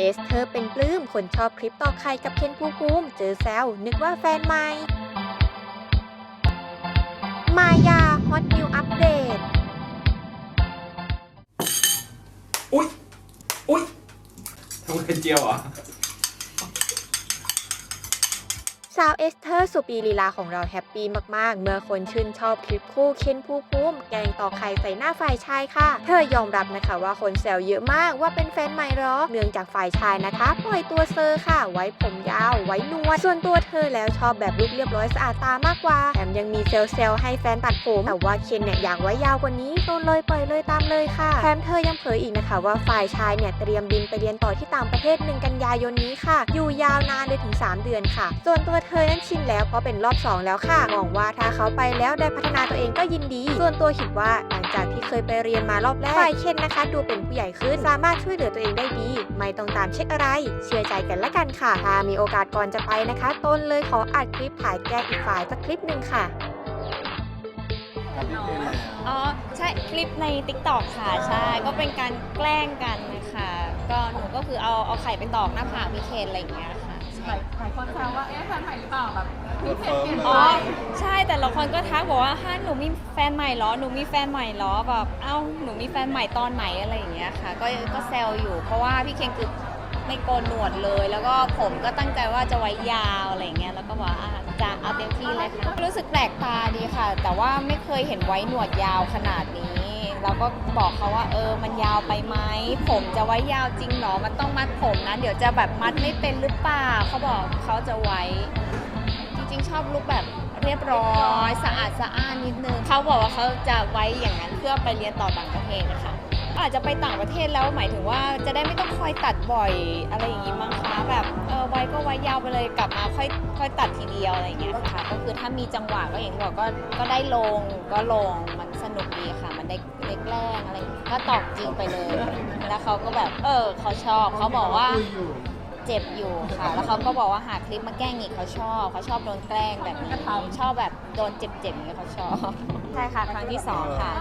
เอสเธอเป็นปลื้มคนชอบคลิปต่อใครกับเคนภูภูมิเจอแซวนึกว่าแฟนใหม่ มายาฮอตนิวอัปเดต อุ้ยอุ้ยทำไมเจียวอะาวเอสเธอร์สุปีลีลาของเราแฮปปี้มากๆ เมื่อคนชื่นชอบคลิปคู่เคนภูภูมิแกงต่อไข่ใส่หน้าฝ่ายชายค่ะ เธอยอมรับนะคะว่าคนแซวเยอะมากว่าเป็นแฟนใหม่หรอ เนื่องจากฝ่ายชายนะคะ ปล่อยตัวเซอร์ค่ะ ไว้ผมยาว ไว้นวด ส่วนตัวเธอแล้วชอบแบบลุคเรียบร้อยสะอาดตามากกว่า แถมยังมีเซลเซลให้แฟนตัดผม แต่ว่าเคนเนี่ยอยากไว้ยาวกว่านี้โดนเลยปล่อยเลยตามเลยค่ะ แถมเธอยังเผยอีกนะคะว่าฝ่ายชายเนี่ยเตรียมบินไปเรียนต่อที่ต่างประเทศหนึ่งกันยายนนี้ค่ะ อยู่ยาวนานเลยถึง 3 เดือนค่ะ ส่วนตัวเธอนั้นชินแล้วเพราะเป็นรอบ 2 แล้วค่ะมองว่าถ้าเขาไปแล้วได้พัฒนาตัวเองก็ยินดี ส่วนตัวคิดว่าหลังจากที่เคยไปเรียนมารอบแรกฝ่ายเคนนะคะ ดูเป็นผู้ใหญ่ขึ้นสามารถช่วยเหลือตัวเองได้ดี ไม่ต้องตามเช็คอะไร เชื่อใจกันละกันค่ะถ้ามีโอกาสก่อนจะไปนะคะต้นเลยขออัดคลิปถ่ายแก้อีกฝ่ายสักคลิปหนึ่งค่ะอ๋อใช่คลิปใน t ิ k t o k ค่ะใช่ก็เป็นการแกล้งกันนะคะก็หนูก็คือเอาเอาไข่ไปตอกหน้าผากพี่เคนอะไรอย่างเงี้ย ค่ะใช่หลายคนแซวว่า เอ๊ะแฟนใหม่หรือเปล่าแบบพี่เพชรเปลี่ยนอ๋ไปอใช่แต่ละคนก็ทักบอกว่าฮะหนูมีแฟนใหม่เหรอ หนูมีแฟนใหม่เหรอแบบเอ้าหนูมีแฟนใหม่ตอนไหนอะไรอย่างเงี้ยค่ะ ก็ก็แซวอยู่ เพราะว่าพี่เคนคือไม่โกนหนวดเลย แล้วก็ผมก็ตั้งใจว่าจะไว้ยาวอะไรอย่างเงี้ยแล้วก็บอกว่าอะจะเอาเต็มที่เลยค่ะรู้สึกแปลกตาดีค่ะ แต่ว่าไม่เคยเห็นไว้หนวดยาวขนาดนี้ เราก็บอกเขาว่าเออมันยาวไปไหมผมจะไว้ยาวจริงหรอมันต้องมัดผมนะ เดี๋ยวจะแบบมัดไม่เป็นหรือเปล่าเขาบอกเขาจะไว้ จริงๆชอบลุคแบบเรียบร้อยสะอาดสะอ้านนิดนึงเขาบอกว่าเขาจะไว้อย่างนั้นเพื่อไปเรียนต่อต่างประเทศนะคะอาจจะไปต่างประเทศแล้วหมายถึงว่าจะได้ไม่ต้อง ค่อยตัดบ่อยอะไรอย่างงี้มั้งคะแบบเออไว้ก็ไว้ยาวไปเลยกลับมาค่อยค่อยตัดทีเดียวอะไรอย่างเงี้ยค่ะ ก็คือถ้ามีจังหวะก็อย่างที่บอกก็ก็ได้ลงก็ลงมันสนุกดีค่ะ มันได้ได้แกล้งอะไรอย่างเงี้ยก็ตอบจริงไปเลย แล้วเขาก็แบบเออเขาชอบเขาบอกว่า เจ็บอยู่ค่ะ แล้วเขาก็บอกว่าหาคลิปมาแกล้งอีกเขาชอบเขาชอบโดนแกล้งแบบนี้ชอบแบบโดนเจ็บๆอย่างนี้ยเขาชอบใช่ค่ะครั้งที่สองค่ะ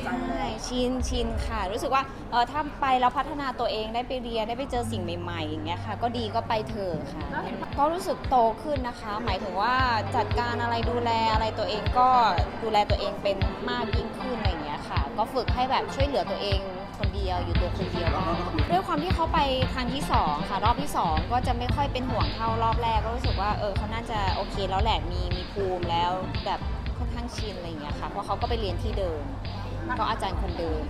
ใช่ชินชินค่ะ รู้สึกว่าเออถ้าไปแล้วพัฒนาตัวเองได้ไปเรียนได้ไปเจอสิ่งใหม่ๆอย่างเงี้ยค่ะ ก็ดีก็ไปเถอะค่ะ ก็รู้สึกโตขึ้นนะคะ หมายถึงว่าจัดการอะไรดูแลอะไรตัวเองก็ดูแลตัวเองเป็นมากยิ่งขึ้นอะไรอย่างเงี้ยค่ะ ก็ฝึกให้แบบช่วยเหลือตัวเอง คนเดียวอยู่ตัวคนเดียวด้วยความที่เขาไปครั้งที่สองค่ะ รอบที่สองก็จะไม่ค่อยเป็นห่วงเท่ารอบแรกก็รู้สึกว่าเออเขาน่าจะโอเคแล้วแหละมีมีภูมิแล้วแบบค่อนข้างชินอะไรอย่างเงี้ยค่ะเพราะเขาก็ไปเรียนที่เดิมก็อาจารย์คนเดิม